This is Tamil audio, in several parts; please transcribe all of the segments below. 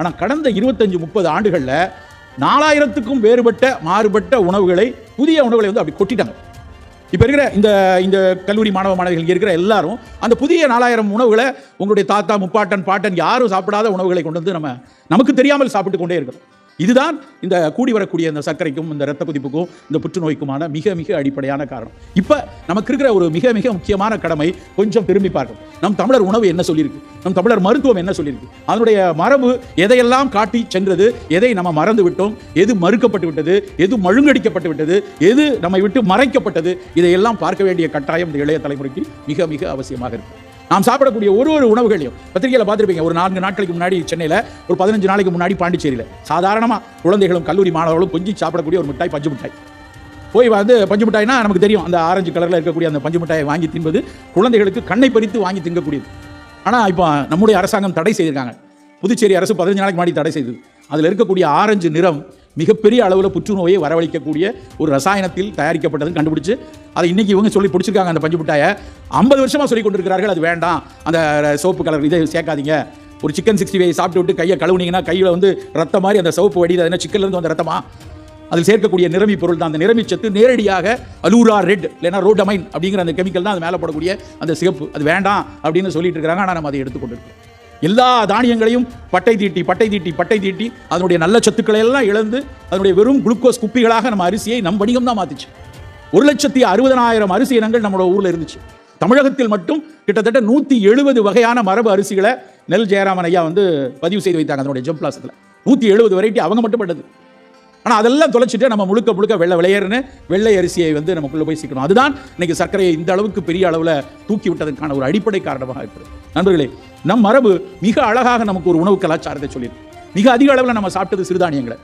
ஆனால் கடந்த இருபத்தஞ்சு முப்பது ஆண்டுகளில் நாலாயிரத்துக்கும் வேறுபட்ட மாறுபட்ட உணவுகளை புதிய உணவுகளை வந்து அப்படி கொட்டிட்டாங்க. இப்போ இருக்கிற இந்த இந்த கல்லூரி மாணவ மாணவிகள் இருக்கிற எல்லாரும் அந்த புதிய நாலாயிரம் உணவுகளை உங்களுடைய தாத்தா முப்பாட்டன் பாட்டன் யாரும் சாப்பிடாத உணவுகளை கொண்டு வந்து நம்ம நமக்கு தெரியாமல் சாப்பிட்டு கொண்டே இருக்கிறோம் இதுதான் இந்த கூடி வரக்கூடிய இந்த சர்க்கரைக்கும் இந்த ரத்த கொதிப்புக்கும் இந்த புற்றுநோய்க்குமான மிக மிக அடிப்படையான காரணம். இப்போ நமக்கு இருக்கிற ஒரு மிக மிக முக்கியமான கடமை கொஞ்சம் திரும்பி பார்க்கணும். நம் தமிழர் உணவு என்ன சொல்லியிருக்கு? நம் தமிழர் மருத்துவம் என்ன சொல்லியிருக்கு? அதனுடைய மரபு எதையெல்லாம் காட்டி சென்றது? எதை நம்ம மறந்து விட்டோம்? எது மறுக்கப்பட்டு விட்டது? எது மழுங்கடிக்கப்பட்டு விட்டது எது நம்மை விட்டு மறைக்கப்பட்டது? இதையெல்லாம் பார்க்க வேண்டிய கட்டாயம் இந்த இளைய தலைமுறைக்கு மிக மிக அவசியமாக இருக்குது நாம் சாப்பிடக்கூடிய ஒரு ஒரு உணவுகளையும் பத்திரிகையில் பார்த்துருப்பீங்க. ஒரு நான்கு நாட்களுக்கு முன்னாடி சென்னையில் ஒரு பதினஞ்சு நாளைக்கு முன்னாடி பாண்டிச்சேரியில். சாதாரணமாக குழந்தைகளும் கல்லூரி மாணவர்களும் கொஞ்சம் சாப்பிடக்கூடிய ஒரு மிட்டாய் பஞ்சு மிட்டாய். போய் வந்து பஞ்சு மிட்டாய்னா நமக்கு தெரியும். அந்த ஆரஞ்சு கலரில் இருக்கக்கூடிய அந்த பஞ்சு மிட்டாயை வாங்கி தின்பது குழந்தைகளுக்கு கண்ணை பறித்து வாங்கி திங்கக்கூடியது. ஆனால் இப்போ நம்முடைய அரசாங்கம் தடை செய்திருக்காங்க. புதுச்சேரி அரசு பதினஞ்சு நாளைக்கு முன்னாடி தடை செய்தது. அதில் இருக்கக்கூடிய ஆரஞ்சு நிறம் மிகப்பெரிய அளவில் புற்றுநோயை வரவழைக்கக்கூடிய ஒரு ரசாயனத்தில் தயாரிக்கப்பட்டதுன்னு கண்டுபிடிச்சு அதை இன்னைக்கு இவங்க சொல்லி பிடிச்சிருக்காங்க அந்த பஞ்சு மிட்டாயை ஐம்பது வருஷமாக சொல்லி கொண்டிருக்கிறார்கள் அது வேண்டாம். அந்த சோப்பு கலர் இதை சேர்க்காதீங்க. ஒரு சிக்கன் சிக்ஸ்டி ஃபைவ் சாப்பிட்டு விட்டு கையை கழுவுனீங்கன்னா கையில் வந்து ரத்தம் மாதிரி அந்த சோப்பு வடிது அது என்ன சிக்கன்லேருந்து வந்த ரத்தமா? அதில் சேர்க்கக்கூடிய நிறமி பொருள் தான். அந்த நிறமி சத்து நேரடியாக அலூரா ரெட் இல்லைன்னா ரோட்டமைன் அப்படிங்கிற அந்த கெமிக்கல் தான் அது மேலே போடக்கூடிய அந்த சிகப்பு. அது வேண்டாம் அப்படின்னு சொல்லிட்டு இருக்கிறாங்க ஆனால் நம்ம அதை எடுத்துக்கொண்டிருக்கோம் எல்லா தானியங்களையும் பட்டை தீட்டி பட்டை தீட்டி பட்டை தீட்டி அதனுடைய நல்ல சத்துக்களை எல்லாம் இழந்து அதனுடைய வெறும் குளுக்கோஸ் குப்பிகளாக நம்ம அரிசியை நம் வணிகம் தான் மாத்துச்சு. ஒரு லட்சத்தி அறுபதனாயிரம் அரிசி இனங்கள் நம்மளோட ஊரில் இருந்துச்சு. தமிழகத்தில் மட்டும் கிட்டத்தட்ட நூற்றி எழுபது வகையான மரபு அரிசிகளை நெல் ஜெயராமன் ஐயா வந்து பதிவு செய்து வைத்தாங்க அதனுடைய ஜம்ப்ளாசத்தில் நூற்றி எழுபது வெரைட்டி அவங்க மட்டும் பட்டது. ஆனால் அதெல்லாம் தொலைச்சிட்டு நம்ம முழுக்க முழுக்க வெள்ளை விளையர்னு வெள்ளை அரிசியை வந்து நமக்குள்ளே போய் சிக்கணும் அதுதான் இன்னைக்கு சர்க்கரையை இந்த அளவுக்கு பெரிய அளவில் தூக்கி விட்டதற்கான ஒரு அடிப்படை காரணமாக இருக்கிறது. நண்பர்களே நம் மரபு மிக அழகாக நமக்கு ஒரு உணவு கலாச்சாரத்தை சொல்லியிருக்கு. மிக அதிக அளவில் நம்ம சாப்பிட்டது சிறுதானியங்களை.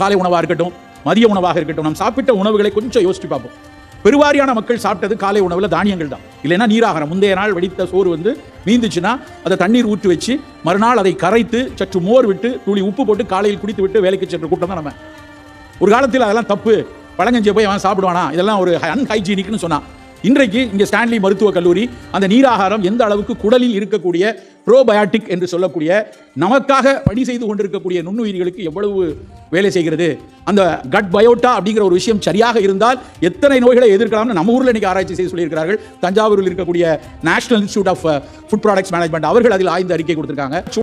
காலை உணவாக இருக்கட்டும் மதிய உணவாக இருக்கட்டும் நம்ம சாப்பிட்ட உணவுகளை கொஞ்சம் யோசிச்சு பார்ப்போம். பெருவாரியான மக்கள் சாப்பிட்டது காலை உணவில் தானியங்கள் தான். இல்லைன்னா நீராகாரம். முந்தைய நாள் வெடித்த சோறு வந்து மீந்துச்சுன்னா அதை தண்ணீர் ஊற்றி வச்சு மறுநாள் அதை கரைத்து சற்று மோர் விட்டு துளி உப்பு போட்டு காலையில் குடித்து விட்டு வேலைக்கு சென்ற கூட்டம் தான் நம்ம ஒரு காலத்தில் அதெல்லாம் தப்பு. பழங்கஞ்சியை போய் அவன் சாப்பிடுவானா? இதெல்லாம் ஒரு அன்ஹைஜீனிக்னு சொன்னான் இன்றைக்கு இங்கே ஸ்டான்லி மருத்துவக் கல்லூரி அந்த நீராகாரம் எந்த அளவுக்கு குடலில் இருக்கக்கூடிய ப்ரோபயாட்டிக் என்று சொல்லக்கூடிய நமக்காக பணி செய்து கொண்டிருக்கக்கூடிய நுண்ணுயிரிகளுக்கு எவ்வளவு வேலை செய்கிறது? அந்த கட் பயோட்டா அப்படிங்கிற ஒரு விஷயம் சரியாக இருந்தால் எத்தனை நோய்களை எதிர்க்கலாம்னு நம்ம ஊரில் இன்றைக்கி ஆராய்ச்சி செய்து சொல்லியிருக்கிறார்கள். தஞ்சாவூரில் இருக்கக்கூடிய national institute of food products management அவர்கள் அதில் ஆய்ந்து அறிக்கை கொடுத்திருக்காங்க.